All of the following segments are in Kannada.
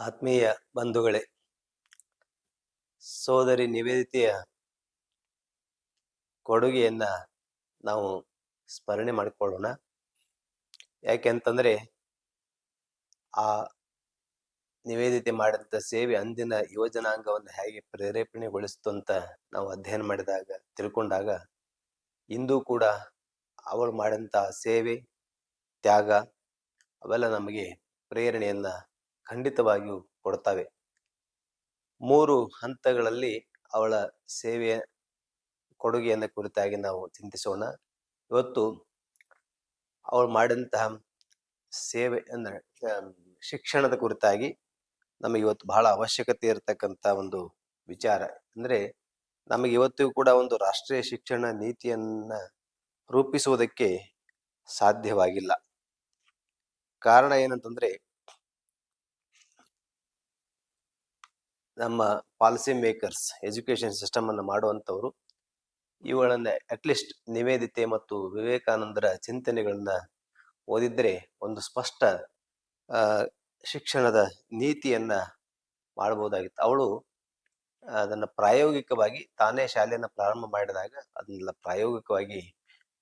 ಆತ್ಮೀಯ ಬಂಧುಗಳೇ, ಸೋದರಿ ನಿವೇದಿತೆಯ ಕೊಡುಗೆಯನ್ನ ನಾವು ಸ್ಮರಣೆ ಮಾಡಿಕೊಳ್ಳೋಣ. ಯಾಕೆಂತಂದ್ರೆ ಆ ನಿವೇದಿತೆ ಮಾಡಿದಂಥ ಸೇವೆ ಅಂದಿನ ಯುವಜನಾಂಗವನ್ನು ಹೇಗೆ ಪ್ರೇರೇಪಣೆಗೊಳಿಸ್ತು ಅಂತ ನಾವು ಅಧ್ಯಯನ ಮಾಡಿದಾಗ, ತಿಳ್ಕೊಂಡಾಗ ಇಂದು ಕೂಡ ಅವಳು ಮಾಡಿದಂಥ ಸೇವೆ, ತ್ಯಾಗ ಅವೆಲ್ಲ ನಮಗೆ ಪ್ರೇರಣೆಯನ್ನ ಖಂಡಿತವಾಗಿಯೂ ಕೊಡ್ತವೆ. ಮೂರು ಹಂತಗಳಲ್ಲಿ ಅವಳ ಸೇವೆಯ ಕೊಡುಗೆಯನ್ನು ಕುರಿತಾಗಿ ನಾವು ಚಿಂತಿಸೋಣ. ಇವತ್ತು ಅವಳು ಮಾಡಿದಂತಹ ಸೇವೆ ಅಂದ್ರೆ ಶಿಕ್ಷಣದ ಕುರಿತಾಗಿ ನಮಗೆ ಇವತ್ತು ಬಹಳ ಅವಶ್ಯಕತೆ ಇರತಕ್ಕಂತ ಒಂದು ವಿಚಾರ. ಅಂದ್ರೆ ನಮಗೆ ಇವತ್ತಿಗೂ ಕೂಡ ಒಂದು ರಾಷ್ಟ್ರೀಯ ಶಿಕ್ಷಣ ನೀತಿಯನ್ನ ರೂಪಿಸುವುದಕ್ಕೆ ಸಾಧ್ಯವಾಗಿಲ್ಲ. ಕಾರಣ ಏನಂತಂದ್ರೆ ನಮ್ಮ ಪಾಲಿಸಿ ಮೇಕರ್ಸ್ ಎಜುಕೇಷನ್ ಸಿಸ್ಟಮ್ ಅನ್ನು ಇವುಗಳನ್ನು ಇವುಗಳನ್ನ ಅಟ್ಲೀಸ್ಟ್ ನಿವೇದಿತೆ ಮತ್ತು ವಿವೇಕಾನಂದರ ಚಿಂತನೆಗಳನ್ನು ಓದಿದ್ರೆ ಒಂದು ಸ್ಪಷ್ಟ ಶಿಕ್ಷಣದ ನೀತಿಯನ್ನ ಮಾಡಬಹುದಾಗಿತ್ತು ಅವಳು ಅದನ್ನು ಪ್ರಾಯೋಗಿಕವಾಗಿ ತಾನೇ ಶಾಲೆಯನ್ನು ಪ್ರಾರಂಭ ಮಾಡಿದಾಗ ಅದನ್ನೆಲ್ಲ ಪ್ರಾಯೋಗಿಕವಾಗಿ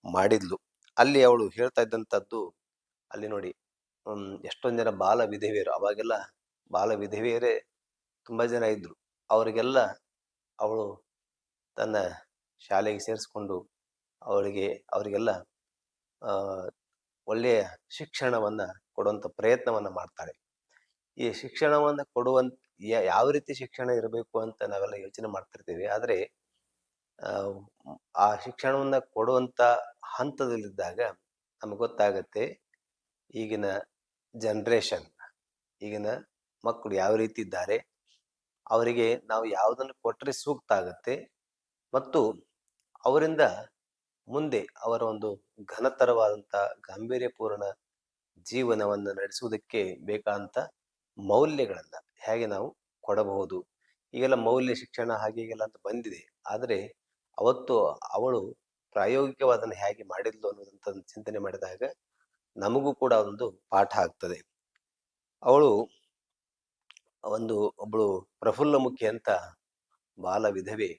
ಮಾಡಿದ್ಲು. ಅಲ್ಲಿ ಅವಳು ಹೇಳ್ತಾ ಇದ್ದಂಥದ್ದು, ಅಲ್ಲಿ ನೋಡಿ ಎಷ್ಟೊಂದು ಜನ ಬಾಲ ವಿಧವೆಯರು, ಅವಾಗೆಲ್ಲ ಬಾಲ ವಿಧವೆಯರೇ ತುಂಬಾ ಜನ ಇದ್ರು. ಅವರಿಗೆಲ್ಲ ಅವಳು ತನ್ನ ಶಾಲೆಗೆ ಸೇರಿಸ್ಕೊಂಡು ಅವರಿಗೆ ಅವರಿಗೆಲ್ಲ ಒಳ್ಳೆಯ ಶಿಕ್ಷಣವನ್ನ ಕೊಡುವಂತ ಪ್ರಯತ್ನವನ್ನ ಮಾಡ್ತಾಳೆ. ಈ ಶಿಕ್ಷಣವನ್ನ ಕೊಡುವಂತ ಯಾವ ರೀತಿ ಶಿಕ್ಷಣ ಇರಬೇಕು ಅಂತ ನಾವೆಲ್ಲ ಯೋಚನೆ ಮಾಡ್ತಿರ್ತೀವಿ. ಆದರೆ, ಆ ಶಿಕ್ಷಣವನ್ನು ಕೊಡುವಂತ ಹಂತದಲ್ಲಿದ್ದಾಗ ನಮಗೆ ಗೊತ್ತಾಗತ್ತೆ, ಈಗಿನ ಜನ್ರೇಷನ್ ಈಗಿನ ಮಕ್ಕಳು ಯಾವ ರೀತಿ ಇದ್ದಾರೆ ಅವರಿಗೆ ನಾವು ಯಾವುದನ್ನು ಕೊಟ್ಟರೆ ಸೂಕ್ತ ಆಗುತ್ತೆ ಮತ್ತು ಅವರಿಂದ ಮುಂದೆ ಅವರ ಒಂದು ಘನತರವಾದಂಥ ಗಾಂಭೀರ್ಯಪೂರ್ಣ ಜೀವನವನ್ನು ನಡೆಸುವುದಕ್ಕೆ ಬೇಕಾದಂಥ ಮೌಲ್ಯಗಳನ್ನ ಹೇಗೆ ನಾವು ಕೊಡಬಹುದು? ಈಗೆಲ್ಲ ಮೌಲ್ಯ ಶಿಕ್ಷಣ ಹಾಗೆ ಈಗೆಲ್ಲ ಅಂತ ಬಂದಿದೆ. ಆದರೆ ಅವತ್ತು ಅವಳು ಪ್ರಾಯೋಗಿಕವಾದನ್ನ ಹೇಗೆ ಮಾಡಿದ್ಲು ಅನ್ನೋದಂತ ಒಂದು ಚಿಂತನೆ ಮಾಡಿದಾಗ ನಮಗೂ ಕೂಡ ಒಂದು ಪಾಠ ಆಗ್ತದೆ. ಅವಳು ಒಂದು ಒಬ್ಬಳು ಪ್ರಫುಲ್ಲ ಮುಖ್ಯ ಅಂತ ಬಾಲ ವಿಧವೆ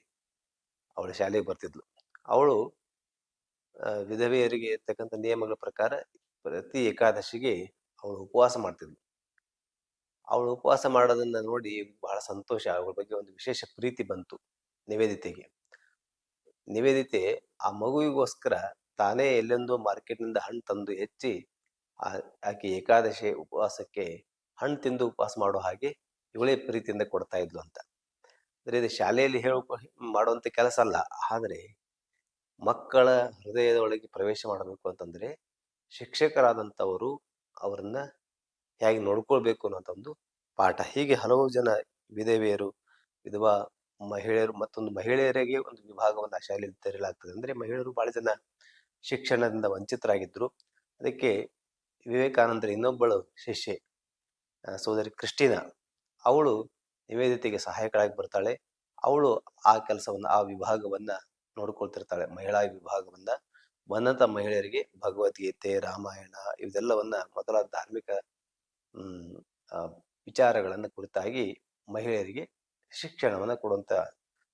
ಅವಳು ಶಾಲೆಗೆ ಬರ್ತಿದ್ಲು. ಅವಳು ವಿಧವೆಯರಿಗೆ ಇರ್ತಕ್ಕಂಥ ನಿಯಮಗಳ ಪ್ರಕಾರ ಪ್ರತಿ ಏಕಾದಶಿಗೆ ಅವಳು ಉಪವಾಸ ಮಾಡ್ತಿದ್ಲು. ಅವಳು ಉಪವಾಸ ಮಾಡೋದನ್ನ ನೋಡಿ ಬಹಳ ಸಂತೋಷ. ಅವಳ ಬಗ್ಗೆ ಒಂದು ವಿಶೇಷ ಪ್ರೀತಿ ಬಂತು ನಿವೇದಿತೆಗೆ. ನಿವೇದಿತೆ ಆ ಮಗುವಿಗೋಸ್ಕರ ತಾನೇ ಎಲ್ಲೆಂದೋ ಮಾರ್ಕೆಟ್ನಿಂದ ಹಣ್ಣು ತಂದು ಹೆಚ್ಚಿ ಆಕೆ ಏಕಾದಶಿ ಉಪವಾಸಕ್ಕೆ ಹಣ್ಣು ತಿಂದು ಉಪವಾಸ ಮಾಡೋ ಹಾಗೆ ಇವಳೇ ಪ್ರೀತಿಯಿಂದ ಕೊಡ್ತಾ ಇದ್ಲು ಅಂತ. ಅಂದ್ರೆ ಇದು ಶಾಲೆಯಲ್ಲಿ ಹೇಳ ಮಾಡುವಂತ ಕೆಲಸ ಅಲ್ಲ. ಆದ್ರೆ ಮಕ್ಕಳ ಹೃದಯದೊಳಗೆ ಪ್ರವೇಶ ಮಾಡಬೇಕು ಅಂತಂದ್ರೆ ಶಿಕ್ಷಕರಾದಂಥವರು ಅವರನ್ನ ಹೇಗೆ ನೋಡ್ಕೊಳ್ಬೇಕು ಅನ್ನೋಂಥ ಒಂದು ಪಾಠ. ಹೀಗೆ ಹಲವು ಜನ ವಿಧವೆಯರು, ವಿಧವಾ ಮಹಿಳೆಯರು ಮತ್ತೊಂದು ಮಹಿಳೆಯರಿಗೆ ಒಂದು ವಿಭಾಗವನ್ನು ಆ ಶಾಲೆಯಲ್ಲಿ ತೆರೆಯಲಾಗ್ತದೆ. ಅಂದ್ರೆ ಮಹಿಳೆಯರು ಬಹಳ ಜನ ಶಿಕ್ಷಣದಿಂದ ವಂಚಿತರಾಗಿದ್ರು. ಅದಕ್ಕೆ ವಿವೇಕಾನಂದರ ಇನ್ನೊಬ್ಬಳು ಶಿಷ್ಯೆ ಸೋದರಿ ಕ್ರಿಸ್ಟಿನಾ. ಅವಳು ನಿವೇದಿತೆಗೆ ಸಹಾಯಕಳಾಗಿ ಬರ್ತಾಳೆ. ಅವಳು ಆ ಕೆಲಸವನ್ನ, ಆ ವಿಭಾಗವನ್ನ ನೋಡ್ಕೊಳ್ತಿರ್ತಾಳೆ. ಮಹಿಳಾ ವಿಭಾಗವನ್ನ. ಬಂದಂತ ಮಹಿಳೆಯರಿಗೆ ಭಗವದ್ಗೀತೆ, ರಾಮಾಯಣ ಇವೆಲ್ಲವನ್ನ ಮೊದಲ ಧಾರ್ಮಿಕ, ಹ್ಮ್ ವಿಚಾರಗಳನ್ನ ಕುರಿತಾಗಿ ಮಹಿಳೆಯರಿಗೆ ಶಿಕ್ಷಣವನ್ನ ಕೊಡುವಂತ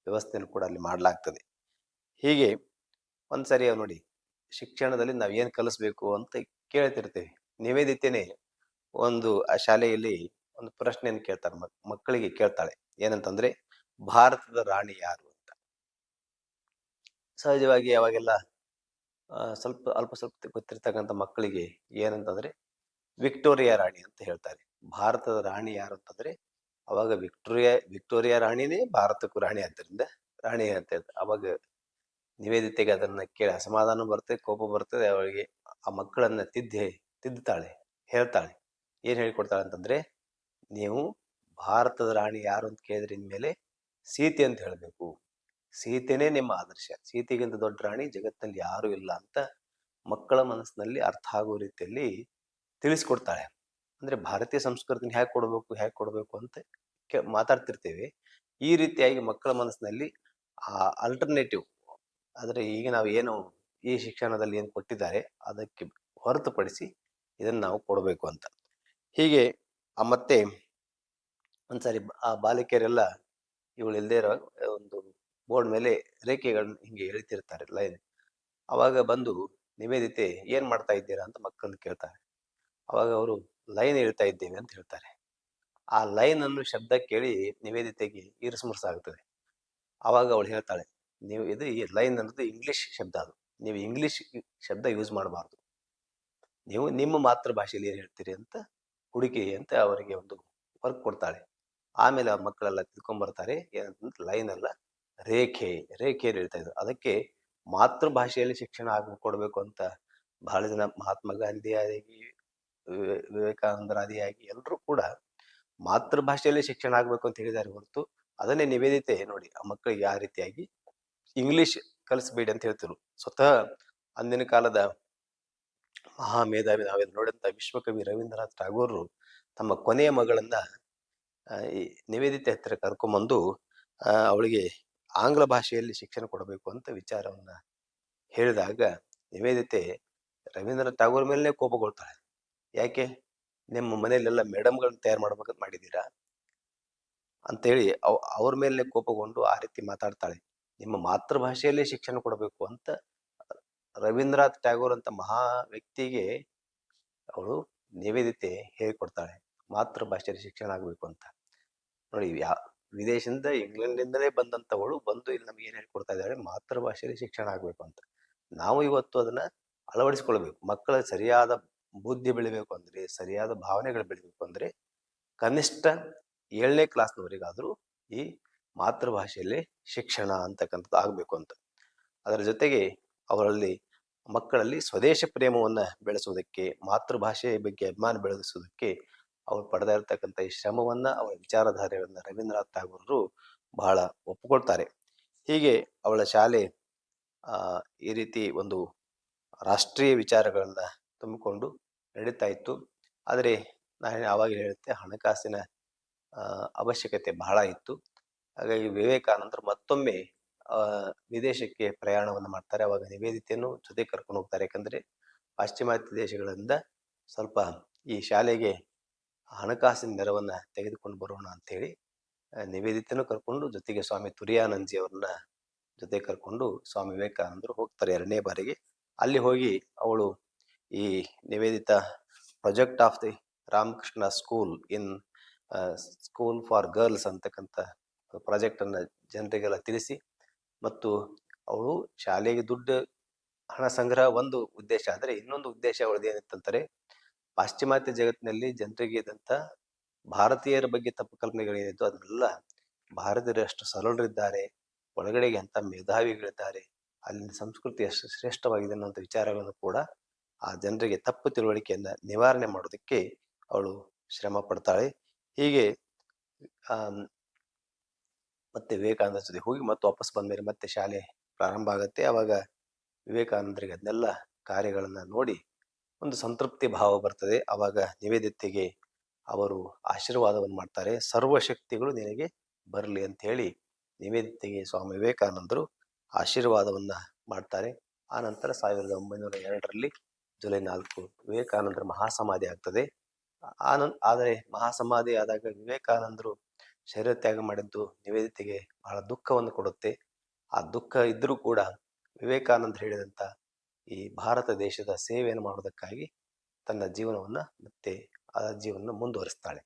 ವ್ಯವಸ್ಥೆಯನ್ನು ಕೂಡ ಅಲ್ಲಿ ಮಾಡಲಾಗ್ತದೆ. ಹೀಗೆ ಒಂದ್ಸರಿ ನೋಡಿ, ಶಿಕ್ಷಣದಲ್ಲಿ ನಾವು ಏನು ಕಲಿಸ್ಬೇಕು ಅಂತ ಕೇಳ್ತಿರ್ತೇವೆ. ನಿವೇದಿತೆನೆ ಒಂದು, ಆ ಶಾಲೆಯಲ್ಲಿ ಒಂದು ಪ್ರಶ್ನೆಯನ್ನು ಕೇಳ್ತಾರೆ ಮಕ್- ಮಕ್ಕಳಿಗೆ ಕೇಳ್ತಾಳೆ. ಏನಂತಂದ್ರೆ, ಭಾರತದ ರಾಣಿ ಯಾರು ಅಂತ? ಸಹಜವಾಗಿ ಅವಾಗೆಲ್ಲ ಸ್ವಲ್ಪ, ಅಲ್ಪ ಸ್ವಲ್ಪ ಗೊತ್ತಿರ್ತಕ್ಕಂಥ ಮಕ್ಕಳಿಗೆ ಏನಂತಂದ್ರೆ, ವಿಕ್ಟೋರಿಯಾ ರಾಣಿ ಅಂತ ಹೇಳ್ತಾರೆ. ಭಾರತದ ರಾಣಿ ಯಾರು ಅಂತಂದ್ರೆ, ಅವಾಗ ವಿಕ್ಟೋರಿಯಾ ವಿಕ್ಟೋರಿಯಾ ರಾಣಿನೇ ಭಾರತಕ್ಕೂ ರಾಣಿ ಆದ್ದರಿಂದ ರಾಣಿ ಅಂತ ಹೇಳ್ತಾರೆ. ಅವಾಗ ನಿವೇದಿತೆಗೆ ಅದನ್ನ ಕೇಳಿ ಅಸಮಾಧಾನ ಬರ್ತದೆ ಕೋಪ ಬರ್ತದೆ ಅವಳಿಗೆ ಆ ಮಕ್ಕಳನ್ನ ತಿದ್ದಿ, ತಿದ್ದುತ್ತಾಳೆ, ಹೇಳ್ತಾಳೆ. ಏನ್ ಹೇಳಿಕೊಡ್ತಾಳೆ ಅಂತಂದ್ರೆ ನೀವು ಭಾರತದ ರಾಣಿ ಯಾರು ಅಂತ ಕೇಳಿದ್ರೆ ಮೇಲೆ ಸೀತೆ ಅಂತ ಹೇಳಬೇಕು. ಸೀತೆನೇ ನಿಮ್ಮ ಆದರ್ಶ. ಸೀತೆಗಿಂತ ದೊಡ್ಡ ರಾಣಿ ಜಗತ್ತಿನಲ್ಲಿ ಯಾರು ಇಲ್ಲ ಅಂತ ಮಕ್ಕಳ ಮನಸ್ಸಿನಲ್ಲಿ ಅರ್ಥ ಆಗೋ ರೀತಿಯಲ್ಲಿ ತಿಳಿಸ್ಕೊಡ್ತಾಳೆ. ಅಂದ್ರೆ ಭಾರತೀಯ ಸಂಸ್ಕೃತಿನ ಹೇಗೆ ಕೊಡಬೇಕು ಹೇಗೆ ಕೊಡಬೇಕು ಅಂತ ಕೆ- ಮಾತಾಡ್ತಿರ್ತೇವೆ. ಈ ರೀತಿಯಾಗಿ ಮಕ್ಕಳ ಮನಸ್ಸಿನಲ್ಲಿ ಆ ಅಲ್ಟರ್ನೇಟಿವ್ ಆದರೆ ಈಗ ನಾವು ಏನು ಈ ಶಿಕ್ಷಣದಲ್ಲಿ ಏನು ಕೊಟ್ಟಿದ್ದಾರೆ ಅದಕ್ಕೆ ಹೊರತುಪಡಿಸಿ ಇದನ್ನು ನಾವು ಕೊಡಬೇಕು ಅಂತ. ಹೀಗೆ ಆ ಮತ್ತೆ ಒಂದ್ಸಾರಿ ಆ ಬಾಲಕಿಯರೆಲ್ಲ ಇವಳು ಇಲ್ಲದೆ ಇರೋ ಒಂದು ಬೋರ್ಡ್ ಮೇಲೆ ರೇಖೆಗಳನ್ನ ಹಿಂಗೆ ಎಳಿತಿರ್ತಾರೆ ಲೈನ್. ಅವಾಗ ಬಂದು ನಿವೇದಿತೆ, ಏನ್ ಮಾಡ್ತಾ ಇದ್ದೀರಾ? ಅಂತ ಮಕ್ಕಳನ್ನ ಕೇಳ್ತಾರೆ. ಅವಾಗ ಅವರು, ಲೈನ್ ಹೇಳ್ತಾ ಇದ್ದೇವೆ ಅಂತ ಹೇಳ್ತಾರೆ. ಆ ಲೈನ್ ಅನ್ನು ಶಬ್ದ ಕೇಳಿ ನಿವೇದಿತೆಗೆ ಆಗ್ತದೆ. ಅವಾಗ ಅವಳು ಹೇಳ್ತಾಳೆ, ನೀವು ಇದು ಈ ಲೈನ್ ಅನ್ನೋದು ಇಂಗ್ಲಿಷ್ ಶಬ್ದ ಅದು. ನೀವು ಇಂಗ್ಲಿಷ್ ಶಬ್ದ ಯೂಸ್ ಮಾಡಬಾರ್ದು. ನೀವು ನಿಮ್ಮ ಮಾತೃಭಾಷೆಯಲ್ಲಿ ಏನು ಹೇಳ್ತೀರಿ? ಅಂತ ಹುಡುಕಿ ಅಂತ ಅವರಿಗೆ ಒಂದು ವರ್ಕ್ ಕೊಡ್ತಾಳೆ. ಆಮೇಲೆ ಆ ಮಕ್ಕಳೆಲ್ಲ ತಿಳ್ಕೊಂಬರ್ತಾರೆ ಏನಂತ ಲೈನ್ ಅಲ್ಲ, ರೇಖೆ ರೇಖೆ ಹೇಳ್ತಾ ಇದ್ರು. ಅದಕ್ಕೆ ಮಾತೃಭಾಷೆಯಲ್ಲಿ ಶಿಕ್ಷಣ ಆಗ ಕೊಡಬೇಕು ಅಂತ ಬಹಳ ಜನ ಮಹಾತ್ಮ ಗಾಂಧಿ ಆಗಿ ವಿವೇ- ವಿವೇಕಾನಂದರಾದಿಯಾಗಿ ಎಲ್ಲರೂ ಕೂಡ ಮಾತೃಭಾಷೆಯಲ್ಲಿ ಶಿಕ್ಷಣ ಆಗ್ಬೇಕು ಅಂತ ಹೇಳಿದ್ದಾರೆ ಹೊರತು ಅದನ್ನೇ ನಿವೇದಿತೆ ನೋಡಿ ಆ ಮಕ್ಕಳಿಗೆ ಆ ರೀತಿಯಾಗಿ ಇಂಗ್ಲಿಷ್ ಕಲಿಸ್ಬೇಡಿ ಅಂತ ಹೇಳ್ತಿದ್ರು. ಸ್ವತಃ ಅಂದಿನ ಕಾಲದ ಮಹಾ ಮೇಧಾವಿ ನೋಡಿದಂಥ ವಿಶ್ವಕವಿ ರವೀಂದ್ರನಾಥ್ ಟಾಗೋರ್ ತಮ್ಮ ಕೊನೆಯ ಮಗಳನ್ನ ನಿವೇದಿತೆ ಹತ್ತಿರ ಕರ್ಕೊಂಬಂದು ಅವಳಿಗೆ ಆಂಗ್ಲ ಭಾಷೆಯಲ್ಲಿ ಶಿಕ್ಷಣ ಕೊಡಬೇಕು ಅಂತ ವಿಚಾರವನ್ನ ಹೇಳಿದಾಗ ನಿವೇದಿತೆ ರವೀಂದ್ರನಾಥ್ ಟಾಗೋರ್ ಮೇಲೆ ಕೋಪಗೊಳ್ತಾಳೆ. ಯಾಕೆ? ನಿಮ್ಮ ಮನೆಯಲ್ಲೆಲ್ಲ ಮೇಡಮ್ಗಳನ್ನ ತಯಾರು ಮಾಡ್ಬೇಕಂತ ಮಾಡಿದ್ದೀರಾ? ಅಂತೇಳಿ ಅವ್, ಅವ್ರ ಮೇಲೆ ಕೋಪಗೊಂಡು ಆ ರೀತಿ ಮಾತಾಡ್ತಾಳೆ. ನಿಮ್ಮ ಮಾತೃಭಾಷೆಯಲ್ಲೇ ಶಿಕ್ಷಣ ಕೊಡಬೇಕು ಅಂತ ರವೀಂದ್ರನಾಥ್ ಟ್ಯಾಗೋರ್ ಅಂತ ಮಹಾ ವ್ಯಕ್ತಿಗೆ ಅವಳು ನಿವೇದಿತೆ ಹೇಳಿಕೊಡ್ತಾಳೆ. ಮಾತೃಭಾಷೆಯಲ್ಲಿ ಶಿಕ್ಷಣ ಆಗ್ಬೇಕು ಅಂತ. ನೋಡಿ, ಯಾ, ವಿದೇಶದಿಂದ ಇಂಗ್ಲೆಂಡಿಂದಲೇ ಬಂದಂಥವಳು ಬಂದು ಇಲ್ಲಿ ನಮ್ಗೆ ಏನು ಹೇಳ್ಕೊಡ್ತಾ ಇದ್ದಾಳೆ? ಮಾತೃಭಾಷೆಯಲ್ಲಿ ಶಿಕ್ಷಣ ಆಗ್ಬೇಕು ಅಂತ. ನಾವು ಇವತ್ತು ಅದನ್ನ ಅಳವಡಿಸ್ಕೊಳ್ಬೇಕು. ಮಕ್ಕಳ ಸರಿಯಾದ ಬುದ್ಧಿ ಬೆಳಿಬೇಕು ಅಂದ್ರೆ, ಸರಿಯಾದ ಭಾವನೆಗಳು ಬೆಳಿಬೇಕು ಅಂದ್ರೆ, ಕನಿಷ್ಠ ಏಳನೇ ಕ್ಲಾಸ್ನವರಿಗಾದರೂ ಈ ಮಾತೃಭಾಷೆಯಲ್ಲಿ ಶಿಕ್ಷಣ ಅಂತಕ್ಕಂಥದ್ದು ಆಗಬೇಕು ಅಂತ. ಅದರ ಜೊತೆಗೆ ಅವರಲ್ಲಿ ಮಕ್ಕಳಲ್ಲಿ ಸ್ವದೇಶ ಪ್ರೇಮವನ್ನು ಬೆಳೆಸುವುದಕ್ಕೆ, ಮಾತೃಭಾಷೆಯ ಬಗ್ಗೆ ಅಭಿಮಾನ ಬೆಳೆಸುವುದಕ್ಕೆ ಅವರು ಪಡೆದ ಇರತಕ್ಕಂಥ ಈ ಶ್ರಮವನ್ನು ಅವರ ವಿಚಾರಧಾರೆಗಳನ್ನು ರವೀಂದ್ರನಾಥ್ ಠಾಗೂರರು ಬಹಳ ಒಪ್ಪಿಕೊಳ್ತಾರೆ ಹೀಗೆ ಅವಳ ಶಾಲೆ ಈ ರೀತಿ ಒಂದು ರಾಷ್ಟ್ರೀಯ ವಿಚಾರಗಳನ್ನು ತುಂಬಿಕೊಂಡು ನಡೀತಾ ಇತ್ತು. ಆದರೆ ನಾನು ಆವಾಗ ಹೇಳುತ್ತೆ ಹಣಕಾಸಿನ ಅವಶ್ಯಕತೆ ಬಹಳ ಇತ್ತು. ಹಾಗಾಗಿ ವಿವೇಕಾನಂದರು ಮತ್ತೊಮ್ಮೆ ವಿದೇಶಕ್ಕೆ ಪ್ರಯಾಣವನ್ನು ಮಾಡ್ತಾರೆ. ಅವಾಗ ನಿವೇದಿತೆಯನ್ನು ಜೊತೆ ಕರ್ಕೊಂಡು ಹೋಗ್ತಾರೆ. ಯಾಕಂದರೆ ಪಾಶ್ಚಿಮಾತ್ಯ ದೇಶಗಳಿಂದ ಸ್ವಲ್ಪ ಈ ಶಾಲೆಗೆ ಹಣಕಾಸಿನ ನೆರವನ್ನು ತೆಗೆದುಕೊಂಡು ಬರೋಣ ಆ, ನಿವೇದಿತೆನೂ ಕರ್ಕೊಂಡು ಜೊತೆಗೆ ಸ್ವಾಮಿ ತುರಿಯಾನಂದ್ಜಿ ಅವ್ರನ್ನ ಜೊತೆ ಕರ್ಕೊಂಡು ಸ್ವಾಮಿ ವಿವೇಕಾನಂದರು ಹೋಗ್ತಾರೆ ಎರಡನೇ ಬಾರಿಗೆ. ಅಲ್ಲಿ ಹೋಗಿ ಅವಳು ಈ Nivedita project of the Ramakrishna school in school for girls ಅಂತಕ್ಕಂಥ ಪ್ರಾಜೆಕ್ಟ್ ಅನ್ನ ಜನರಿಗೆಲ್ಲ ತಿಳಿಸಿ ಮತ್ತು ಅವಳು ಶಾಲೆಗೆ ದುಡ್ಡು, ಹಣ ಸಂಗ್ರಹ ಒಂದು ಉದ್ದೇಶ ಆದರೆ ಇನ್ನೊಂದು ಉದ್ದೇಶ ಅವಳದು ಏನಂತಂತಾರೆ ಪಾಶ್ಚಿಮಾತ್ಯ ಜಗತ್ತಿನಲ್ಲಿ ಜನರಿಗೆ ಇದ್ದಂತ ಭಾರತೀಯರ ಬಗ್ಗೆ ತಪ್ಪು ಕಲ್ಪನೆಗಳೇನಿತ್ತು ಅದನ್ನೆಲ್ಲ ಭಾರತೀಯರು ಎಷ್ಟು ಸರಳರಿದ್ದಾರೆ, ಒಳಗಡೆಗೆ ಅಂತ ಮೇಧಾವಿಗಳಿದ್ದಾರೆ, ಅಲ್ಲಿನ ಸಂಸ್ಕೃತಿ ಎಷ್ಟು ಶ್ರೇಷ್ಠವಾಗಿದೆ ಅನ್ನೋಂಥ ವಿಚಾರಗಳನ್ನು ಕೂಡ ಆ ಜನರಿಗೆ ತಪ್ಪು ತಿಳುವಳಿಕೆಯನ್ನ ನಿವಾರಣೆ ಮಾಡೋದಕ್ಕೆ ಅವಳು ಶ್ರಮ ಪಡ್ತಾಳೆ. ಹೀಗೆ ಮತ್ತೆ ವಿವೇಕಾನಂದ ಜೊತೆ ಹೋಗಿ ಮತ್ತೆ ವಾಪಸ್ ಬಂದ್ಮೇಲೆ ಮತ್ತೆ ಶಾಲೆ ಪ್ರಾರಂಭ ಆಗುತ್ತೆ. ಆವಾಗ ವಿವೇಕಾನಂದರಿಗೆ ಅದನ್ನೆಲ್ಲ ಕಾರ್ಯಗಳನ್ನು ನೋಡಿ ಒಂದು ಸಂತೃಪ್ತಿ ಭಾವ ಬರ್ತದೆ. ಆವಾಗ ನಿವೇದಿತೆಗೆ ಅವರು ಆಶೀರ್ವಾದವನ್ನು ಮಾಡ್ತಾರೆ. ಸರ್ವಶಕ್ತಿಗಳು ನಿನಗೆ ಬರಲಿ ಅಂತ ಹೇಳಿ ನಿವೇದಿತೆಗೆ ಸ್ವಾಮಿ ವಿವೇಕಾನಂದರು ಆಶೀರ್ವಾದವನ್ನು ಮಾಡ್ತಾರೆ. ಆ ನಂತರ ಸಾವಿರದ ಒಂಬೈನೂರ ಎರಡರಲ್ಲಿ ಜುಲೈ ನಾಲ್ಕು ವಿವೇಕಾನಂದರ ಮಹಾಸಮಾಧಿ ಆಗ್ತದೆ. ಆನಂದ್ ಆದರೆ ಮಹಾಸಮಾಧಿ ಆದಾಗ ವಿವೇಕಾನಂದರು ಶರೀರ ತ್ಯಾಗ ಮಾಡಿದ್ದು ನಿವೇದಿತೆಗೆ ಬಹಳ ದುಃಖವನ್ನು ಕೊಡುತ್ತೆ. ಆ ದುಃಖ ಇದ್ದರೂ ಕೂಡ ವಿವೇಕಾನಂದ ಹೇಳಿದಂಥ ಈ ಭಾರತ ದೇಶದ ಸೇವೆಯನ್ನು ಮಾಡೋದಕ್ಕಾಗಿ ತನ್ನ ಜೀವನವನ್ನು ಮತ್ತೆ ಆ ಜೀವನ ಮುಂದುವರಿಸ್ತಾಳೆ.